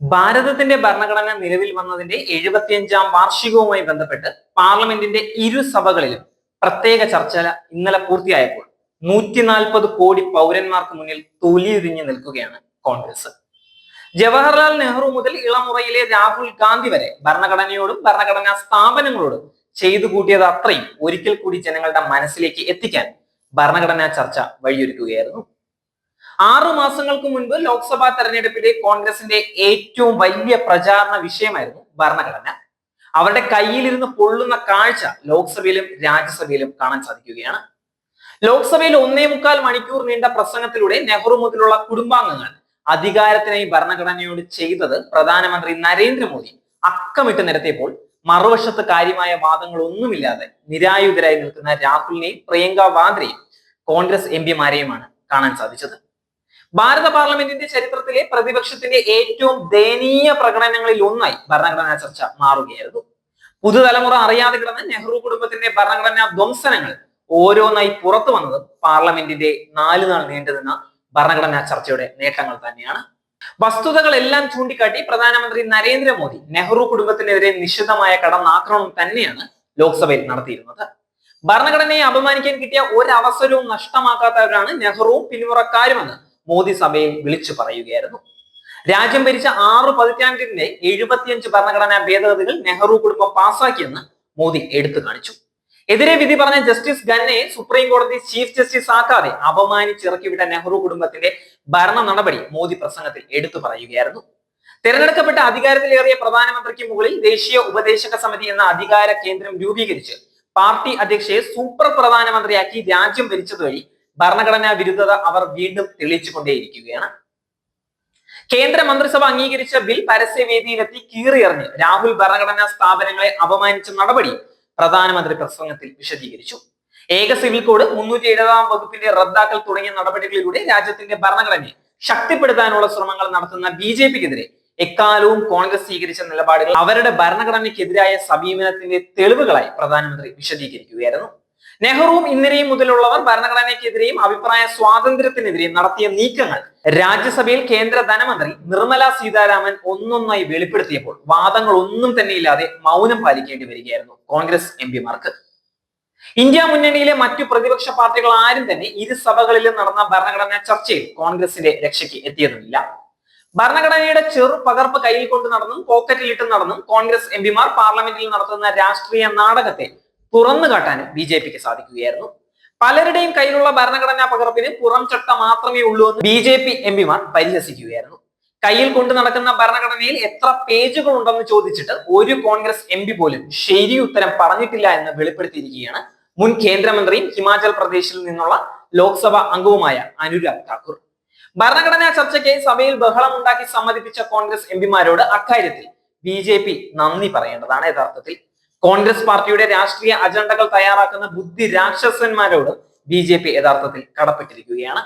ഭാരതത്തിന്റെ ഭരണഘടന നിലവിൽ വന്നതിന്റെ എഴുപത്തിയഞ്ചാം വാർഷികവുമായി ബന്ധപ്പെട്ട് പാർലമെന്റിന്റെ ഇരു സഭകളിലും പ്രത്യേക ചർച്ച ഇന്നലെ പൂർത്തിയായപ്പോൾ നൂറ്റി നാൽപ്പത് കോടി പൗരന്മാർക്ക് മുന്നിൽ തൊലിയുരിഞ്ഞു നിൽക്കുകയാണ് കോൺഗ്രസ്. ജവഹർലാൽ നെഹ്റു മുതൽ ഇളമുറയിലെ രാഹുൽ ഗാന്ധി വരെ ഭരണഘടനയോടും ഭരണഘടനാ സ്ഥാപനങ്ങളോടും ചെയ്തു കൂട്ടിയത് അത്രയും. ഒരിക്കൽ കൂടി ജനങ്ങളുടെ മനസ്സിലേക്ക് എത്തിക്കാൻ ഭരണഘടനാ ചർച്ച വഴിയൊരുക്കുകയായിരുന്നു. ആറു മാസങ്ങൾക്ക് മുൻപ് ലോക്സഭാ തെരഞ്ഞെടുപ്പിലെ കോൺഗ്രസിന്റെ ഏറ്റവും വലിയ പ്രചാരണ വിഷയമായിരുന്നു ഭരണഘടന. അവരുടെ കയ്യിലിരുന്ന് പൊള്ളുന്ന കാഴ്ച ലോക്സഭയിലും രാജ്യസഭയിലും കാണാൻ സാധിക്കുകയാണ്. ലോക്സഭയിൽ ഒന്നേ മുക്കാൽ മണിക്കൂർ നീണ്ട പ്രസംഗത്തിലൂടെ നെഹ്റു മുതലുള്ള കുടുംബാംഗങ്ങൾ അധികാരത്തിനായി ഭരണഘടനയോട് ചെയ്തത് പ്രധാനമന്ത്രി നരേന്ദ്രമോദി. അക്കമിട്ട് നിരത്തിയപ്പോൾ മറുവശത്ത് കാര്യമായ വാദങ്ങൾ ഒന്നുമില്ലാതെ നിരായുധരായി നിൽക്കുന്ന രാഹുലിനെയും പ്രിയങ്ക വാദ്രയും കോൺഗ്രസ് എം കാണാൻ സാധിച്ചത്. ഭാരത പാർലമെന്റിന്റെ ചരിത്രത്തിലെ പ്രതിപക്ഷത്തിന്റെ ഏറ്റവും ദയനീയ പ്രകടനങ്ങളിൽ ഒന്നായി ഭരണഘടനാ ചർച്ച മാറുകയായിരുന്നു. പുതുതലമുറ അറിയാതെ കിടന്ന നെഹ്റു കുടുംബത്തിന്റെ ഭരണഘടനാ ധ്വംസനങ്ങൾ ഓരോന്നായി പുറത്തു വന്നത് പാർലമെന്റിന്റെ നാല് നാൾ നീണ്ടുനിന്ന ഭരണഘടനാ ചർച്ചയുടെ നേട്ടങ്ങൾ തന്നെയാണ്. വസ്തുതകളെല്ലാം ചൂണ്ടിക്കാട്ടി പ്രധാനമന്ത്രി നരേന്ദ്രമോദി നെഹ്റു കുടുംബത്തിനെതിരെ നിശിതമായ കടന്നാക്രമണം തന്നെയാണ് ലോക്സഭയിൽ നടത്തിയിരുന്നത്. ഭരണഘടനയെ അപമാനിക്കാൻ കിട്ടിയ ഒരവസരവും നഷ്ടമാക്കാത്തവരാണ് നെഹ്റുവും പിന്മുറക്കാരുമെന്ന് മോദി സഭയിൽ വിളിച്ചു പറയുകയായിരുന്നു. രാജ്യം ഭരിച്ച ആറ് പതിറ്റാണ്ടിന്റെ എഴുപത്തിയഞ്ച് ഭരണഘടനാ ഭേദഗതികൾ നെഹ്റു കുടുംബം പാസാക്കിയെന്ന് മോദി എടുത്തു കാണിച്ചു. എതിരെ വിധി പറഞ്ഞ ജസ്റ്റിസ് ഖന്നയെ സുപ്രീം കോടതി ചീഫ് ജസ്റ്റിസ് ആക്കാതെ അപമാനിച്ചിറക്കിവിട്ട നെഹ്റു കുടുംബത്തിന്റെ ഭരണ നടപടി മോദി പ്രസംഗത്തിൽ എടുത്തു പറയുകയായിരുന്നു. തെരഞ്ഞെടുക്കപ്പെട്ട അധികാരത്തിലേറിയ പ്രധാനമന്ത്രിക്ക് മുകളിൽ ദേശീയ ഉപദേശക സമിതി എന്ന അധികാര കേന്ദ്രം രൂപീകരിച്ച് പാർട്ടി അധ്യക്ഷയെ സൂപ്പർ പ്രധാനമന്ത്രിയാക്കി രാജ്യം ഭരിച്ചതുവഴി ഭരണഘടനാ വിരുദ്ധത അവർ വീണ്ടും തെളിയിച്ചുകൊണ്ടേയിരിക്കുകയാണ്. കേന്ദ്ര മന്ത്രിസഭ അംഗീകരിച്ച ബിൽ പരസ്യവേദിയിലെത്തി കീറിയറിഞ്ഞ് രാഹുൽ ഭരണഘടനാ സ്ഥാപനങ്ങളെ അപമാനിച്ച നടപടി പ്രധാനമന്ത്രി പ്രസംഗത്തിൽ വിശദീകരിച്ചു. ഏക സിവിൽ കോഡ് മുന്നൂറ്റി എഴുപതാം വകുപ്പിന്റെ റദ്ദാക്കൽ തുടങ്ങിയ നടപടികളിലൂടെ രാജ്യത്തിന്റെ ഭരണഘടനയെ ശക്തിപ്പെടുത്താനുള്ള ശ്രമങ്ങൾ നടത്തുന്ന ബി ജെ പിക്കെതിരെ എക്കാലവും കോൺഗ്രസ് സ്വീകരിച്ച നിലപാടുകൾ അവരുടെ ഭരണഘടനയ്ക്കെതിരായ സമീപനത്തിന്റെ തെളിവുകളായി പ്രധാനമന്ത്രി വിശദീകരിക്കുകയായിരുന്നു. നെഹ്റുവും ഇന്ദിരയും മുതലുള്ളവർ ഭരണഘടനയ്ക്കെതിരെയും അഭിപ്രായ സ്വാതന്ത്ര്യത്തിനെതിരെയും നടത്തിയ നീക്കങ്ങൾ രാജ്യസഭയിൽ കേന്ദ്ര ധനമന്ത്രി നിർമ്മല സീതാരാമൻ ഒന്നൊന്നായി വെളിപ്പെടുത്തിയപ്പോൾ വാദങ്ങൾ ഒന്നും തന്നെ ഇല്ലാതെ മൗനം പാലിക്കേണ്ടി വരികയായിരുന്നു കോൺഗ്രസ് എം പിമാർക്ക്. ഇന്ത്യ മുന്നണിയിലെ മറ്റു പ്രതിപക്ഷ പാർട്ടികൾ ആരും തന്നെ ഇരു സഭകളിലും നടന്ന ഭരണഘടനാ ചർച്ചയിൽ കോൺഗ്രസിന്റെ രക്ഷയ്ക്ക് എത്തിയതുമില്ല. ഭരണഘടനയുടെ ചെറു പകർപ്പ് കയ്യിൽ കൊണ്ട് നടന്നും പോക്കറ്റിലിട്ട് നടന്നും കോൺഗ്രസ് എം പിമാർ പാർലമെന്റിൽ നടത്തുന്ന രാഷ്ട്രീയ നാടകത്തെ തുറന്നു കാട്ടാനും ബി ജെ പിക്ക് സാധിക്കുകയായിരുന്നു. പലരുടെയും കയ്യിലുള്ള ഭരണഘടനാ പകർപ്പിന് പുറം ചട്ട മാത്രമേ ഉള്ളൂ എന്ന് ബി ജെ പി എം പിമാർ പരിഹസിക്കുകയായിരുന്നു. കയ്യിൽ കൊണ്ടു നടക്കുന്ന ഭരണഘടനയിൽ എത്ര പേജുകൾ ഉണ്ടെന്ന് ചോദിച്ചിട്ട് ഒരു കോൺഗ്രസ് എം പി പോലും ശരി ഉത്തരം പറഞ്ഞിട്ടില്ല എന്ന് വെളിപ്പെടുത്തിയിരിക്കുകയാണ് മുൻ കേന്ദ്രമന്ത്രിയും ഹിമാചൽ പ്രദേശിൽ നിന്നുള്ള ലോക്സഭാ അംഗവുമായ അനുരാഗ് ഠാക്കൂർ ഭരണഘടനാ ചർച്ചയ്ക്ക് സഭയിൽ ബഹളമുണ്ടാക്കി സമ്മതിപ്പിച്ച കോൺഗ്രസ് എം പിമാരോട് അക്കാര്യത്തിൽ ബി ജെ പി നന്ദി പറയേണ്ടതാണ് യഥാർത്ഥത്തിൽ. കോൺഗ്രസ് പാർട്ടിയുടെ രാഷ്ട്രീയ അജണ്ടകൾ തയ്യാറാക്കുന്ന ബുദ്ധി രാക്ഷസന്മാരോട് ബി ജെ പി യഥാർത്ഥത്തിൽ കടപ്പെട്ടിരിക്കുകയാണ്.